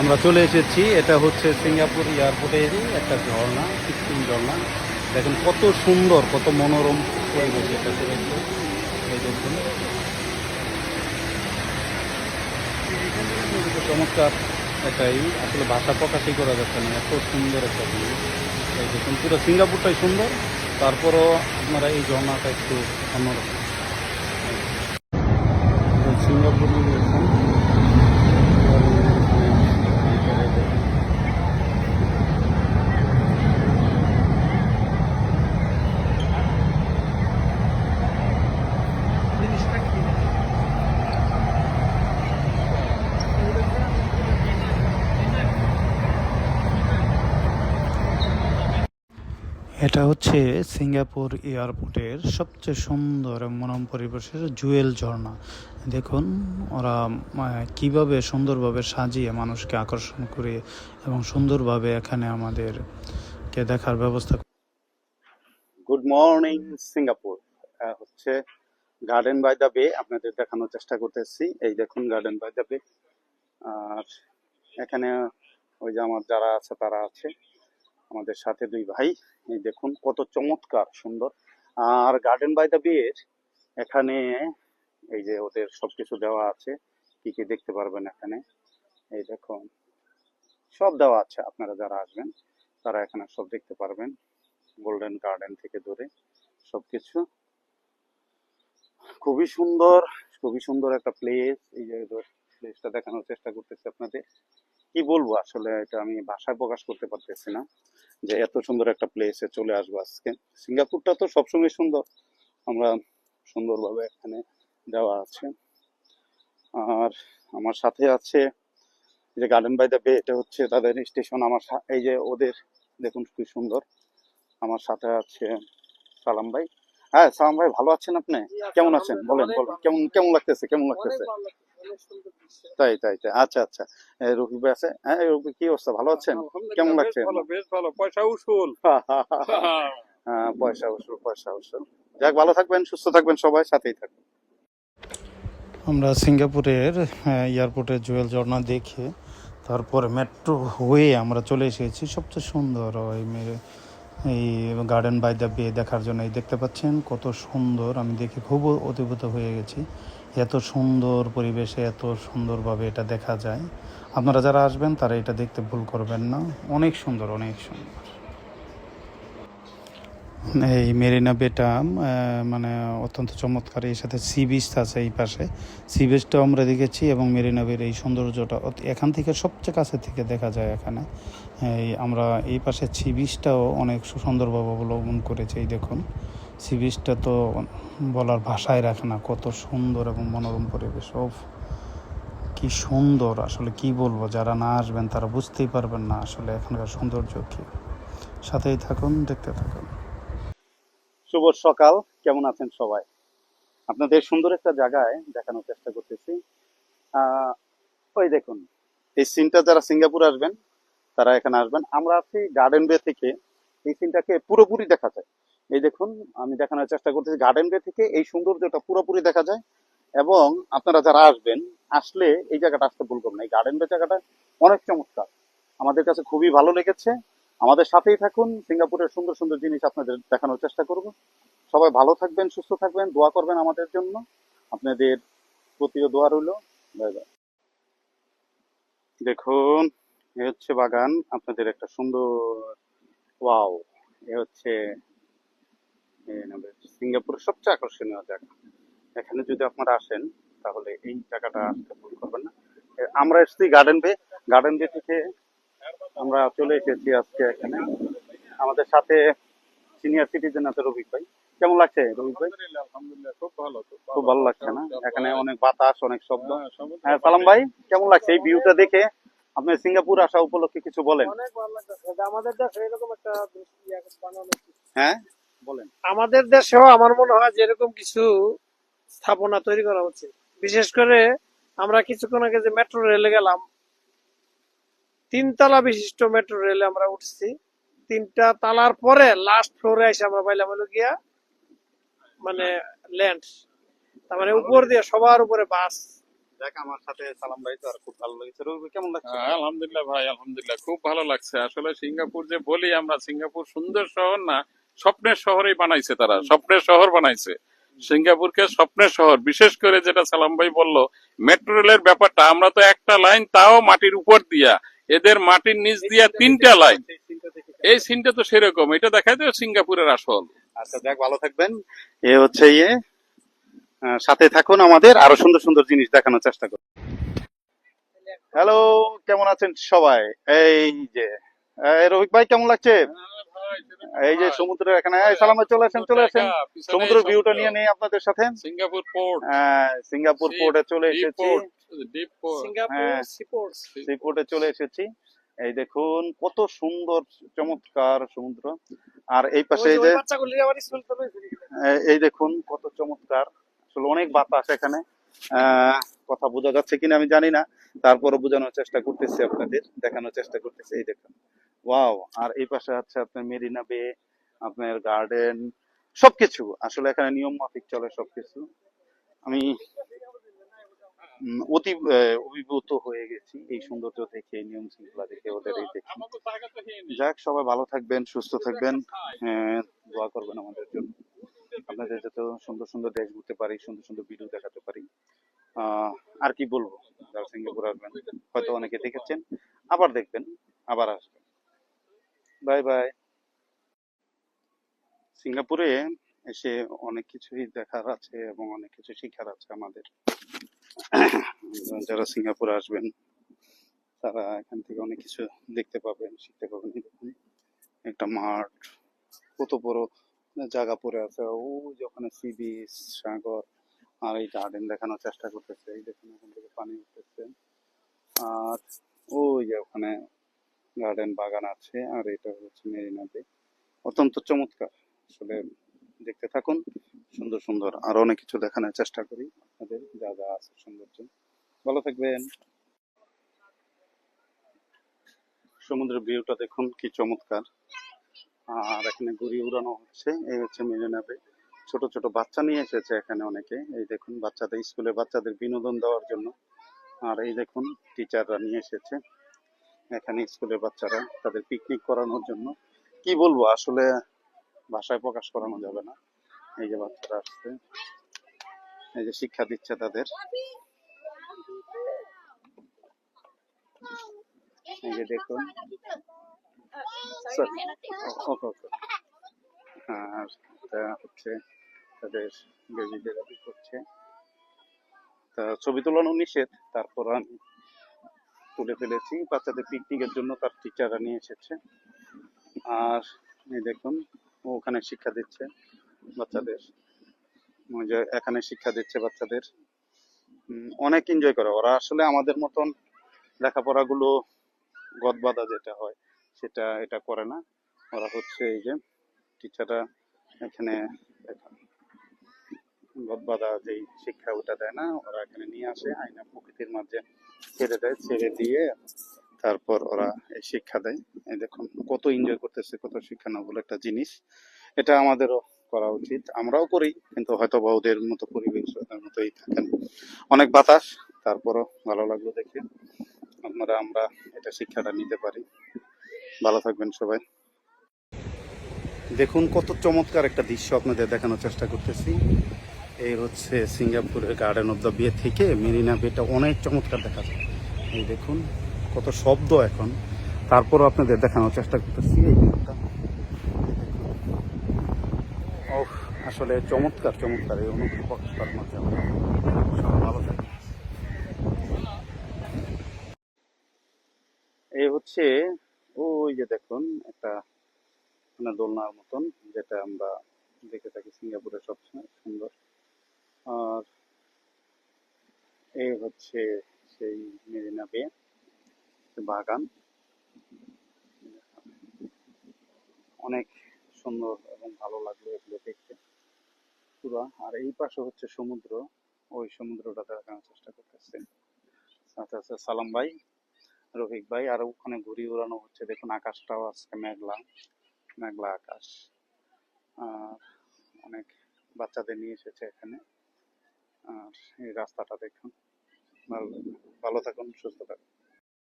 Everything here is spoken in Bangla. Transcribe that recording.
আমরা চলে এসেছি, এটা হচ্ছে সিঙ্গাপুর এয়ারপোর্টেরই একটা ঝর্ণা, কৃত্রিম ঝর্ণা। দেখেন কত সুন্দর, কত মনোরম পরিবেশ এটা রয়েছে এই দেখুন। চমৎকার এটাই আসলে ভাষা প্রকাশই করা যাচ্ছে না, এত সুন্দর একটা এই দেখুন, পুরো সিঙ্গাপুরটাই সুন্দর। তারপরও আপনারা এই ঝর্ণাটা একটু অন্যরকম। সিঙ্গাপুর দেখুন এটা হচ্ছে সিঙ্গাপুর এয়ারপোর্টের সবচেয়ে সুন্দর মনোরম পরিবেশের জুয়েল ঝর্ণা। দেখুন, ওরা কীভাবে সুন্দরভাবে সাজিয়ে মানুষকে আকর্ষণ করে এবং সুন্দরভাবে এখানে আমাদেরকে দেখার ব্যবস্থা গুড মর্নিং সিঙ্গাপুর হচ্ছে গার্ডেন বাই দ্য বে আপনাদের দেখানোর চেষ্টা করতেছি। এই দেখুন গার্ডেন বাই দ্য বে আর এখানে ওই যে আমার যারা আছে, তারা আছে। আমাদের সাথে দুই ভাই। দেখুন, কত চমৎকার, সুন্দর। আর গার্ডেন বাই দ্য বিয়ের এখানে এই যে ওদের সবকিছু দেওয়া আছে। কি কি দেখতে পারবেন এখানে? এই দেখুন, সব দেওয়া আছে। আপনারা যারা আসবেন, তারা এখানে সব দেখতে পারবেন। গোল্ডেন গার্ডেন থেকে দূরে সবকিছু। খুবই সুন্দর খুবই সুন্দর একটা প্লেস এই যে প্লেসটা দেখানোর চেষ্টা করতেছি আপনাদের। কি বলব আসলে এটা আমি ভাষায় প্রকাশ করতে পারতেছি না যে এত সুন্দর একটা প্লেসে চলে আসব আজকে। সিঙ্গাপুরটা তো সবসময় সুন্দর। আমরা সুন্দরভাবে এখানে যাওয়া আছে। আর আমার সাথে আছে যে গার্ডেন বাই দ্য বে এটা হচ্ছে তাদের স্টেশন আমার এই যে ওদের, দেখুন কি সুন্দর। আমার সাথে আছে সালাম ভাই। হ্যাঁ সালাম ভাই ভালো আছেন আপনি? কেমন আছেন? বলেন বলেন। কেমন কেমন লাগতেছে কেমন লাগতেছে? তাই তাই তাই। আচ্ছা আচ্ছা। ভাই আছে? হ্যাঁ কি অবস্থা? ভালো আছেন? কেমন লাগছে? বেশ ভালো। পয়সা উসুল। হ্যাঁ, পয়সা উসুল পয়সা উসুল। যাক ভালো থাকবেন সুস্থ থাকবেন সবাই সাথেই থাকবেন আমরা সিঙ্গাপুরের এয়ারপোর্টে জুয়েল ঝর্ণা দেখে তারপরে মেট্রো হয়ে আমরা চলে এসেছি। সবচেয়ে সুন্দর ওই মে- এই গার্ডেন বাই দ্য বে দেখার জন্য এই দেখতে পাচ্ছেন, কত সুন্দর, আমি দেখে খুব অতিভূত হয়ে গেছি। এত সুন্দর পরিবেশে এত সুন্দরভাবে এটা দেখা যায়। আপনারা যারা আসবেন তারা এটা দেখতে ভুল করবেন না। অনেক সুন্দর অনেক সুন্দর। এই মেরিনা বেটা মানে অত্যন্ত চমৎকার এর সাথে সি বিচ আছে এই পাশে। সি বিচটাও আমরা দেখেছি এবং মেরিনা বের এই সৌন্দর্যটা এখান থেকে সবচেয়ে কাছে থেকে দেখা যায় এখানে। এই আমরা এই পাশে সি বিচটাও অনেক সুন্দরভাবে অবলম্বন করেছি, এই দেখুন। সি বিচটা তো বলার ভাষায় রাখে না, কত সুন্দর এবং মনোরম পরিবেশ। ও কি সুন্দর, আসলে কি বলব, যারা না আসবেন তারা বুঝতেই পারবেন না আসলে এখানকার সৌন্দর্য কী। সাথেই থাকুন, দেখতে থাকুন। শুভ সকাল। কেমন আছেন সবাই? আপনাদের সুন্দর একটা জায়গায় দেখানোর চেষ্টা করতেছি। ওই দেখুন, এই সিনটা যারা সিঙ্গাপুর আসবেন, তারা এখানে আসবেন। আমরা আছি গার্ডেন বে থেকে। এই সিনটাকে পুরোপুরি দেখা যায়। এই দেখুন, আমি দেখানোর চেষ্টা করতেছি গার্ডেন বে থেকে। এই সৌন্দর্যটা পুরোপুরি দেখা যায়। এবং আপনারা যারা আসবেন, আসলে এই জায়গাটা আসতে ভুল করবেন। এই গার্ডেন বে জায়গাটা অনেক চমৎকার। আমাদের কাছে খুবই ভালো লেগেছে। আমাদের সাথেই থাকুন। সিঙ্গাপুরের সুন্দর সুন্দর জিনিস আপনাদের দেখানোর চেষ্টা করব। সবাই ভালো থাকবেন, সুস্থ থাকবেন, দোয়া করবেন আমাদের জন্য। আপনাদের প্রতিও দোয়া রইল। দেখুন, এ হচ্ছে বাগান, আপনাদের একটা সুন্দর, ওয়াও, এ হচ্ছে সিঙ্গাপুরের সবচেয়ে আকর্ষণীয় জায়গা। এখানে যদি আপনারা আসেন, তাহলে এই জায়গাটা আসতে ভুল করবেন না। আমরা এসেছি গার্ডেন বে গার্ডেন বে থেকে আমরা চলে এসেছি আজকে এখানে। আমাদের সাথে সিনিয়র সিটিজেন আছে রবিক ভাই। কেমন লাগছে রবিক ভাই? আলহামদুলিল্লাহ খুব ভালো খুব ভালো। লাগছে না? এখানে অনেক বাতাস অনেক শব্দ। হ্যাঁ, হ্যাঁ সালাম ভাই কেমন লাগছে? এই ভিউটা দেখে আপনি সিঙ্গাপুর আসা উপলক্ষে কিছু বলেন। অনেক ভালো লাগতেছে আমাদের দেশে এরকম একটা ইয়া। হ্যাঁ বলেন। আমাদের দেশেও আমার মনে হয় যে এরকম কিছু স্থাপনা তৈরি করা উচিত বিশেষ করে আমরা কিছুক্ষণ আগে যে মেট্রো রেলে গেলাম তিনতলা বিশিষ্ট মেট্রো রেলে আমরা উঠছি। তিনটা তালার পরে লাস্ট ফ্লোরে এসে আমরা পাইলাম হলো গিয়া মানে ল্যান্ড তার মানে উপর দিয়ে সবার উপরে বাস দেখ আমার সাথে সালাম ভাই তো আর খুব ভালো লেগেছে। রবি কেমন লাগছে? হ্যাঁ, আলহামদুলিল্লাহ ভাই আলহামদুলিল্লাহ খুব ভালো লাগছে। আসলে সিঙ্গাপুর যে বলি আমরা সিঙ্গাপুর সুন্দর শহর না স্বপ্নের শহরেই বানাইছে তারা স্বপ্নের শহর বানাইছে। সিঙ্গাপুরকে স্বপ্নের শহর বিশেষ করে যেটা সালাম ভাই বলল মেট্রো রেলের ব্যাপারটা আমরা তো একটা লাইন তাও মাটির উপর দিয়া এদের মাটির নিচ দিয়া তিনটা লাইন এই সিনটা তো সেরকম। এটা দেখা যায় সিঙ্গাপুরের আসল। আচ্ছা দেখ ভালো থাকবেন। এ হচ্ছে ইয়ে। সাথে থাকুন আমাদের। আরও সুন্দর সুন্দর জিনিস দেখানোর চেষ্টা করুন হ্যালো কেমন আছেন সবাই? এই যে রফিক ভাই কেমন লাগছে? এই যে সমুদ্রের এখানে সালাম চলে আসেন চলে আসেন। সমুদ্রের ভিউটা নিয়ে নেই আপনাদের সাথে। সিঙ্গাপুর পোর্ট আহ, সিঙ্গাপুর পোর্টে চলে এসেছি। ডিপ পোর্ট সিঙ্গাপুর হ্যাঁ। সি পোর্টে চলে এসেছি। এই দেখুন কত সুন্দর চমৎকার সমুদ্র। আর এই পাশে এই যে এই দেখুন। কত চমৎকার। আসলে অনেক বাতাস এখানে। আহ, কথা বোঝা যাচ্ছে কিনা আমি জানি না। তারপরে বোঝানোর চেষ্টা করতেছি আপনাদের দেখানোর চেষ্টা করতেছি। এই দেখুন। ওয়াও আর এই পাশে আছে আপনার মেরিনা বে আপনার গার্ডেন সবকিছু। আসলে এখানে নিয়ম মাফিক চলে সবকিছু। আমি অতি অভিভূত হয়ে গেছি এই সৌন্দর্য দেখে নিয়ম শৃঙ্খলা দেখে ওদের এই দেখে। যাক সবাই ভালো থাকবেন সুস্থ থাকবেন। হ্যাঁ, দোয়া করবেন আমাদের জন্য। আপনাদের যাতে সুন্দর সুন্দর দেশ ঘুরতে পারি সুন্দর সুন্দর ভিডিও দেখাতে পারি। আর কি বলব? আসবেন হয়তো অনেকে দেখেছেন আবার দেখবেন আবার আসবেন। বাই বাই সিঙ্গাপুরে এসে অনেক কিছুই দেখার আছে এবং অনেক কিছু শেখার আছে আমাদের। যারা সিঙ্গাপুরে আসবেন, তারা এখান থেকে অনেক কিছু দেখতে পাবেন, শিখতে পাবেন। একটা মাঠ, কত বড় জায়গা পড়ে আছে। ও যে ওখানে সি বিচ, সাগর, আর এই গার্ডেন দেখানোর চেষ্টা করতেছে। এই দেখুন ওখান থেকে পানি উঠতেছে। আর ওই যে ওখানে গার্ডেন বাগান আছে, আর এটা হচ্ছে মেরিনাতে অত্যন্ত চমৎকার। আসলে দেখতে থাকুন, সুন্দর সুন্দর। আর অনেক কিছু দেখানোর চেষ্টা করি আপনাদের, যা যা আছে সৌন্দর্য। ভালো থাকবেন। সমুদ্রের ভিউটা দেখুন, কি চমৎকার। আর এখানে ঘুড়ি উড়ানো হচ্ছে, এই হচ্ছে মেরিনা বে ছোট ছোট বাচ্চা নিয়ে এসেছে এখানে অনেকে। এই দেখুন, বাচ্চাদের, স্কুলে বাচ্চাদের বিনোদন দেওয়ার জন্য। আর এই দেখুন, টিচাররা নিয়ে এসেছে। এখানে স্কুলের বাচ্চারা তাদের পিকনিক করানোর জন্য। কি বলব, আসলে ভাষায় প্রকাশ করানো যাবে না। এই যে বাচ্চারা আসছে, এই যে শিক্ষা দিচ্ছে তাদের। এই যে দেখুন। ওকে ওকে এটা হচ্ছে তাদের করছে। তা ছবি তোলানো নিষেধ, তারপর আমি তুলে ফেলেছি। বাচ্চাদের পিকনিকের জন্য তার টিচাররা নিয়ে এসেছে। আর এই দেখুন, ও ওখানে শিক্ষা দিচ্ছে বাচ্চাদের। এখানে শিক্ষা দিচ্ছে বাচ্চাদের। অনেক এনজয় করে। ওরা আসলে আমাদের মতন লেখাপড়াগুলো গদবাদা যেটা হয়, সেটা এটা করে না। ওরা হচ্ছে এই যে টিচাররা এখানে গদবাদা যেই শিক্ষা ওটা দেয় না, ওরা এখানে নিয়ে আসে আইনা প্রকৃতির মাঝে ছেড়ে দেয়, ছেড়ে দিয়ে তারপর ওরা এই শিক্ষা দেয়। এই দেখুন, কত এনজয় করতেছে, কত শিক্ষা না বলে একটা জিনিস। এটা আমাদেরও করা উচিত, আমরাও করি, কিন্তু হয়তো বা ওদের মতো পরিবেশ, ওদের মতোই থাকে না অনেক বাতাস, তারপরও ভালো লাগল দেখে। আপনারা, আমরা এটা শিক্ষাটা নিতে পারি। ভালো থাকবেন সবাই। দেখুন, কত চমৎকার একটা দৃশ্য আপনাদের দেখানোর চেষ্টা করতেছি। এই হচ্ছে সিঙ্গাপুরের গার্ডেন অফ দ্য বে থেকে মেরিনা বেটা অনেক চমৎকার দেখা যায় এই দেখুন, কত শব্দ এখন। তারপরও আপনাদের দেখানোর চেষ্টা করতেছি। এই ও আসলে চমৎকার চমৎকার। এই ভালো থাকি। এই হচ্ছে ওই যে দেখুন, একটা দোলনার মতন, যেটা আমরা দেখে থাকি সিঙ্গাপুরে সবসময় সুন্দর। আর এই হচ্ছে সেই মেরিনা বে বাগান। অনেক সুন্দর এবং ভালো লাগল এগুলো দেখতে পুরা। আর এই পাশে হচ্ছে সমুদ্র, ওই সমুদ্রটা দেখানোর চেষ্টা করতেছে। আচ্ছা আচ্ছা সালাম ভাই, রফিক ভাই, আর ওখানে ঘুড়ি উড়ানো হচ্ছে। দেখুন, আকাশটাও আজকে মেঘলা মেঘলা আকাশ। আর অনেক বাচ্চাদের নিয়ে এসেছে এখানে। আর এই রাস্তাটা দেখুন। ভালো ভালো থাকুন সুস্থ থাকুন।